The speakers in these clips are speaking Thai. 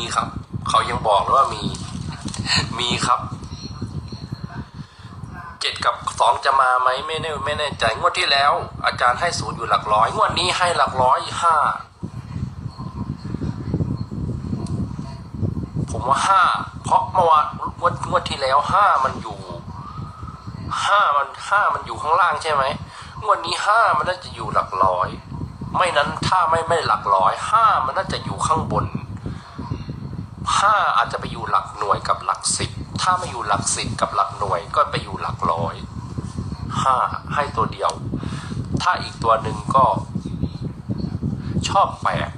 มีครับ เขายังบอกเลยว่ามี มีครับเจ็ดกับสองจะมาไหมไม่แน่ไม่แน่ใจงวดที่แล้ว อาจารย์ให้ศูนย์อยู่หลักร้อย งวดนี้ให้หลักร้อยห้าผมว่าห้าเพราะเมื่อวานงวดงวดที่แล้วห้ามันอยู่ห้ามันห้ามันอยู่ข้างล่างใช่ไหมงวดนี้ห้ามันน่าจะอยู่หลักร้อย ไม่นั้นถ้าไม่ไม่หลักร้อยห้ามันน่าจะอยู่ข้างบน ห้าอาจจะไปอยู่หลักหน่วยกับหลักสิบถ้าไม่อยู่หลักสิบกับหลักหน่วยก็ไปอยู่หลักร้อยห้าให้ตัวเดียว ถ้าอีกตัวหนึ่งก็ ชอบแปด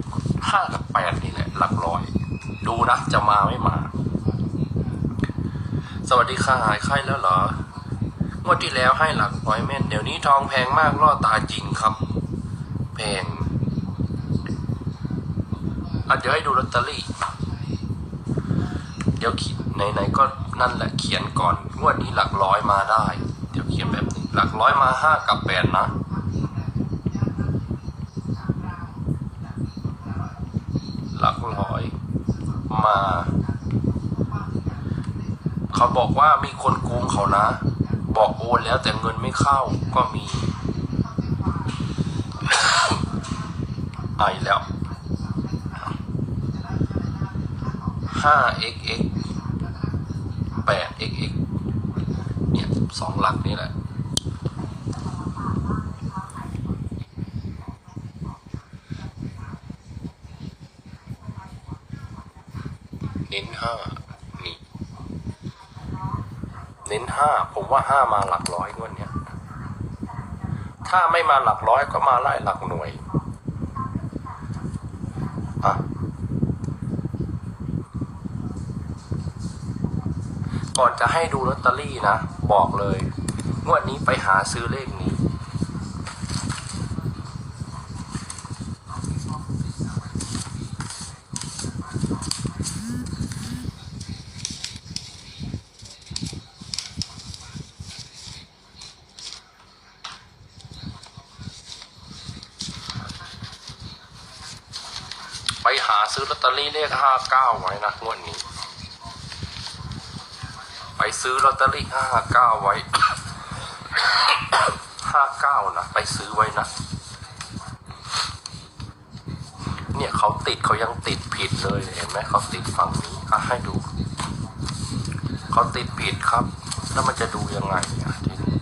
ห้ากับแปดนี่แหละหลักร้อย ดูนะจะมาไม่มา สวัสดีค่ะหายไข้แล้วเหรองวดที่แล้วให้หลักร้อยแม่นเดี๋ยวนี้ทองแพงมากล่อตาจริงครับ แพงอะเดี๋ยวให้ดูลอตเตอรี่ ดี๋ยวขีดไหนๆก็นั่นแหละเขียนก่อนงวดนี้หลักร้อยมาได้ เดี๋ยวเขียนแบบนี้หลักร้อยมาห้ากับแปดนะหลักร้อยมา เขาบอกว่ามีคนโกงเขานะ บอกโอนแล้วแต่เงินไม่เข้าก็มีไอแล้ว 5xx 8xx เนี่ยสองหลักนี่แหละ เน้นห้านี่ เน้นห้าผมว่าห้ามาหลักร้อยงวดเนี้ย ถ้าไม่มาหลักร้อยก็มาไล่หลักหน่วย อะ ก่อนจะให้ดูลอตเตอรี่นะ บอกเลย งวดนี้ไปหาซื้อเลขนี้ ไปหาซื้อลอตเตอรี่เลขห้าเก้าไว้นะงวดนี้ ซื้อลอตเตอรี่ห้าเก้าไว้ห้าเก้านะไปซื้อไว้นะ เนี่ยเขาติดเขายังติดผิดเลยเห็นไหมเขาติดฝั่งนี้อะให้ดู เขาติดผิดครับ แล้วมันจะดูยังไงอะทีนี้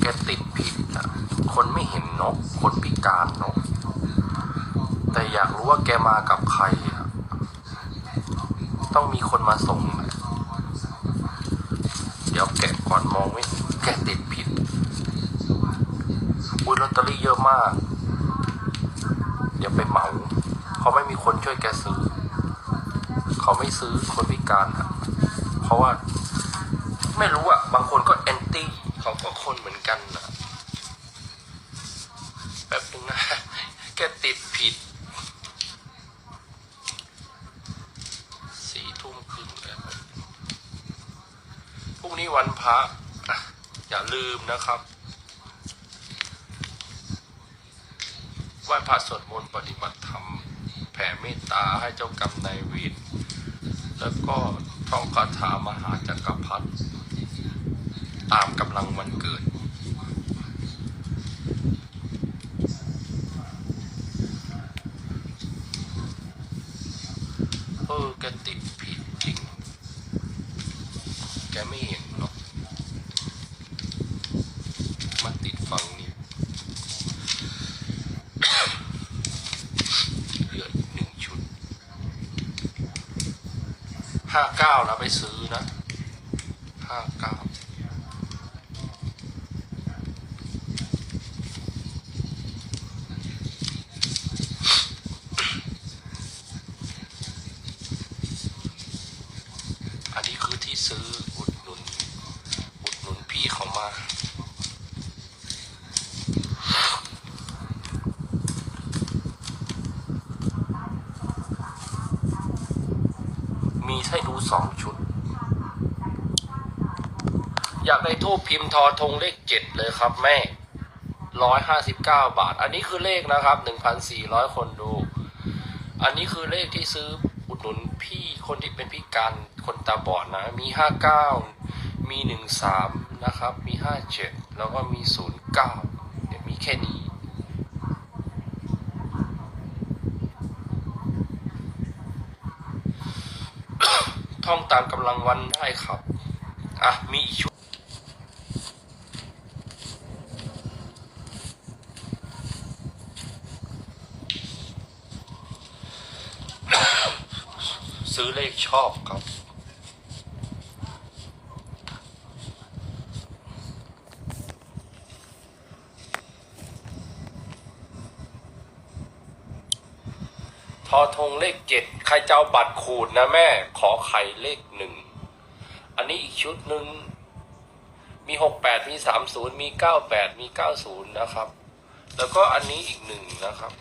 แกติดผิดอะคนไม่เห็นนก คนพิการนก แต่อยากรู้ว่าแกมากับใครอะต้องมีคนมาส่ง เดี๋ยวแกะก่อนมองไม่แกติดผิด อุ้ยลอตเตอรี่เยอะมาก เดี๋ยวไปเหมาเขาไม่มีคนช่วยแกซื้อ เขาไม่ซื้อคนพิการอะเพราะว่า ไม่รู้อะบางคนก็แอนตี้เขาก็คนเหมือนกันนะแบบนึงนะแกติด นี้วันพระอย่าลืมนะครับไหว้พระสวดมนต์ปฏิบัติธรรม แผ่เมตตาให้เจ้ากรรมนายเวรแล้วก็ท่องคาถามหาจักรพรรดิตามกำลังวันเกิด เออแกติดผิดจริง แกไม่เห็นหรอก มาติดฝั่งนี้ เหลืออีกหนึ่งชุด ห้าเก้าเราไปซื้อนะห้าเก้า อันนี้คือที่ซื้ออุดหนุน อุดหนุนพี่เขามา มีให้ดู สองชุด อยากได้ทูบพิมพ์ทอธงเลขเจ็ดเลยครับแม่ร้อยห้าสิบเก้าบาท อันนี้คือเลขนะครับหนึ่งพันสี่ร้อยคนดู อันนี้คือเลขที่ซื้ออุดหนุนพี่คนที่เป็นพิการคนตาบอดนะ มีห้าเก้ามีหนึ่งสามนะครับ มีห้าเจ็ดแล้วก็มีศูนย์เก้าเนี่ยมีแค่นี้ ท่องตามกำลังวันได้ครับ อะ มีอีกชุดซื้อเลขชอบครับ ท อทงเลขเจ็ดใครจะเอาบัตรขูดนะแม่ ขอไข่เลขหนึ่ง อันนี้อีกชุดหนึ่ง มีหกแปดมีสามศูนย์มีเก้าแปดมีเก้าศูนย์นะครับ แล้วก็อันนี้อีกหนึ่งนะครับ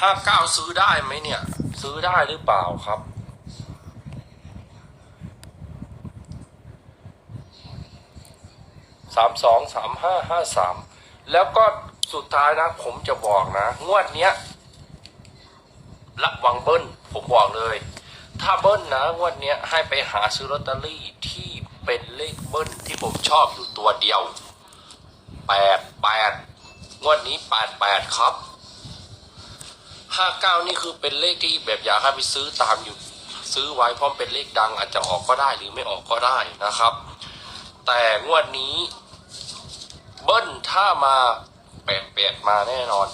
ห้าเก้าซื้อได้ไหมเนี่ย ซื้อได้หรือเปล่าครับ สามสองสามห้าห้าสามแล้วก็สุดท้ายนะ ผมจะบอกนะ งวดเนี้ยระวังเบิ้ลผมบอกเลย ถ้าเบิ้ลนะงวดเนี้ยให้ไปหาซื้อลอตเตอรี่ที่เป็นเลขเบิ้ลที่ผมชอบอยู่ตัวเดียวแปดแปดงวดนี้แปดแปดครับห้าเก้านี่คือเป็นเลขที่แบบอยากให้ไปซื้อตามอยู่ซื้อไว้เพราะมันเป็นเลขดังอาจจะออกก็ได้หรือไม่ออกก็ได้นะครับ แต่งวดนี้ เบิ้ลถ้ามาแปดแปดมาแน่นอน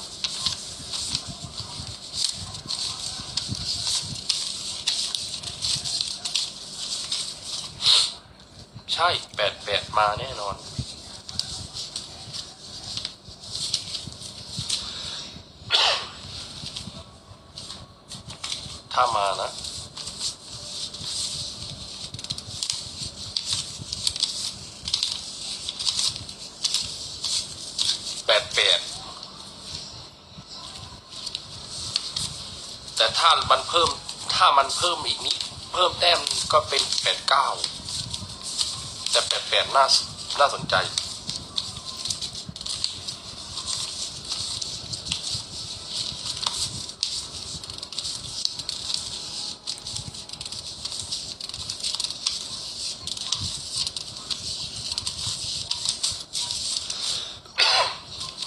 ใช่แปดแปดมาแน่นอน ถ้ามานะ แปดแปด แต่ถ้ามันเพิ่มถ้ามันเพิ่มอีกนิดเพิ่มแต้มก็เป็นแปดเก้าแต่แปดแปดน่าน่าสนใจ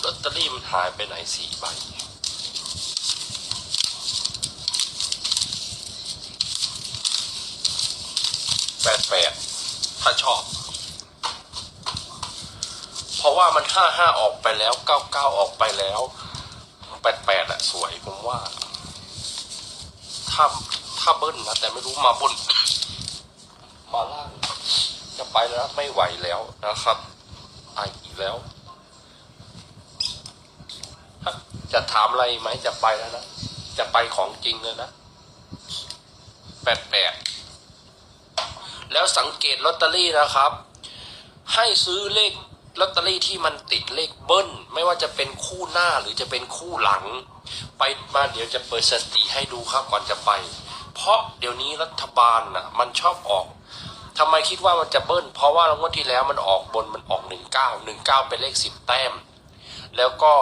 ลอตเตอรี่มันหายไปไหนสี่ใบ แปดแปดถ้าชอบ เพราะว่ามันห้าห้าออกไปแล้วเก้าเก้าออกไปแล้วแปดแปดอะสวยผมว่า ถ้าถ้าเบิ้ลนะแต่ไม่รู้มาบน มาล่างจะไปแล้วไม่ไหวแล้วนะครับไออีกแล้ว จะถามอะไรไหมจะไปแล้วนะ จะไปของจริงเลยนะแปดแปด แล้วสังเกตลอตเตอรี่นะครับ ให้ซื้อเลขลอตเตอรี่ที่มันติดเลขเบิ้ล ไม่ว่าจะเป็นคู่หน้าหรือจะเป็นคู่หลัง ไปมาเดี๋ยวจะเปิดสถิติให้ดูครับก่อนจะไป เพราะเดี๋ยวนี้รัฐบาลน่ะมันชอบออกทำไมคิดว่ามันจะเบิ้ล เพราะว่างวดที่แล้วมันออกบนมันออกหนึ่งเก้าหนึ่งเก้าเป็นเลขสิบแต้ม แล้วก็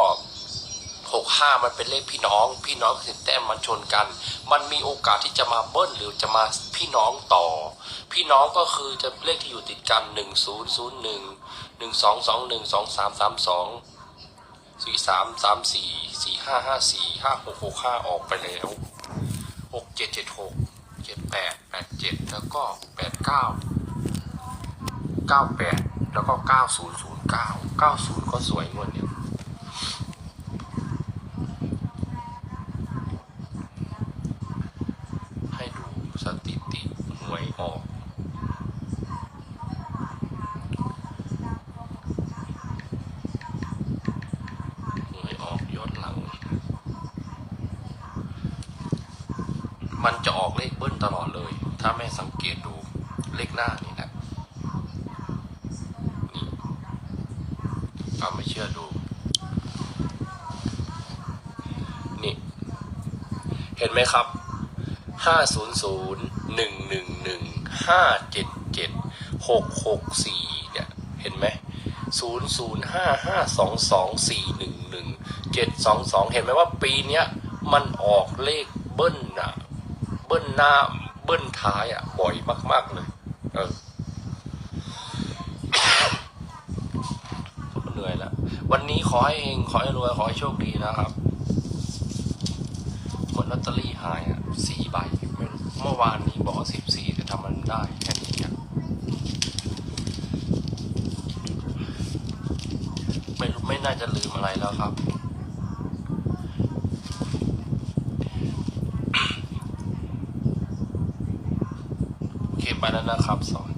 หกห้ามันเป็นเลขพี่น้อง พี่น้องสิบแต้มมันชนกัน มันมีโอกาสที่จะมาเบิ้ลหรือจะมาพี่น้องต่อ พี่น้องก็คือจะเลขที่อยู่ติดกันหนึ่งศูนย์ศูนย์หนึ่งหนึ่งสองสองหนึ่งสองสามสามสองสี่สามสามสี่สี่ห้าห้าสี่ห้าหกหกห้าออกไปแล้วหกเจ็ดเจ็ดหกเจ็ดแปดแปดเจ็ดแล้วก็แปดเก้าเก้าแปดแล้วก็เก้าศูนย์ศูนย์เก้าเก้าศูนย์ก็สวยงวดเนี้ยให้ดูสถิติหวยออก หวยออกย้อนหลัง มันจะออกเลขเบิ้ลตลอดเลย ถ้าไม่สังเกตดูเลขหน้านี่แหละนี่เอาไม่เชื่อดู นี่ เห็นไหมครับห้าศูนย์ศูนย์หนึ่งหนึ่งหนึ่งห้าเจ็ดเจ็ดหกหกสี่เนี่ย เห็นไหมศูนย์ศูนย์ห้าห้าสองสองสี่หนึ่งหนึ่งเจ็ดสองสองเห็นไหมว่าปีเนี้ยมันออกเลขเบิ้ลนะเบิ้ลหน้า เบิ้ลท้ายอะบ่อยมาก ๆ เลยเออเหนื่อยแล้ววันนี้ขอให้เองขอให้รวยขอให้โชคดีนะครับเหมือนลอตเตอรี่หายอะสี่ใบไม่รู้เมื่อวานนี้บอกสิบสี่แต่ทำมันได้แค่นี้อะไม่รู้ไม่น่าจะลืมอะไรแล้วครับ โอเคไปแล้วนะครับสอน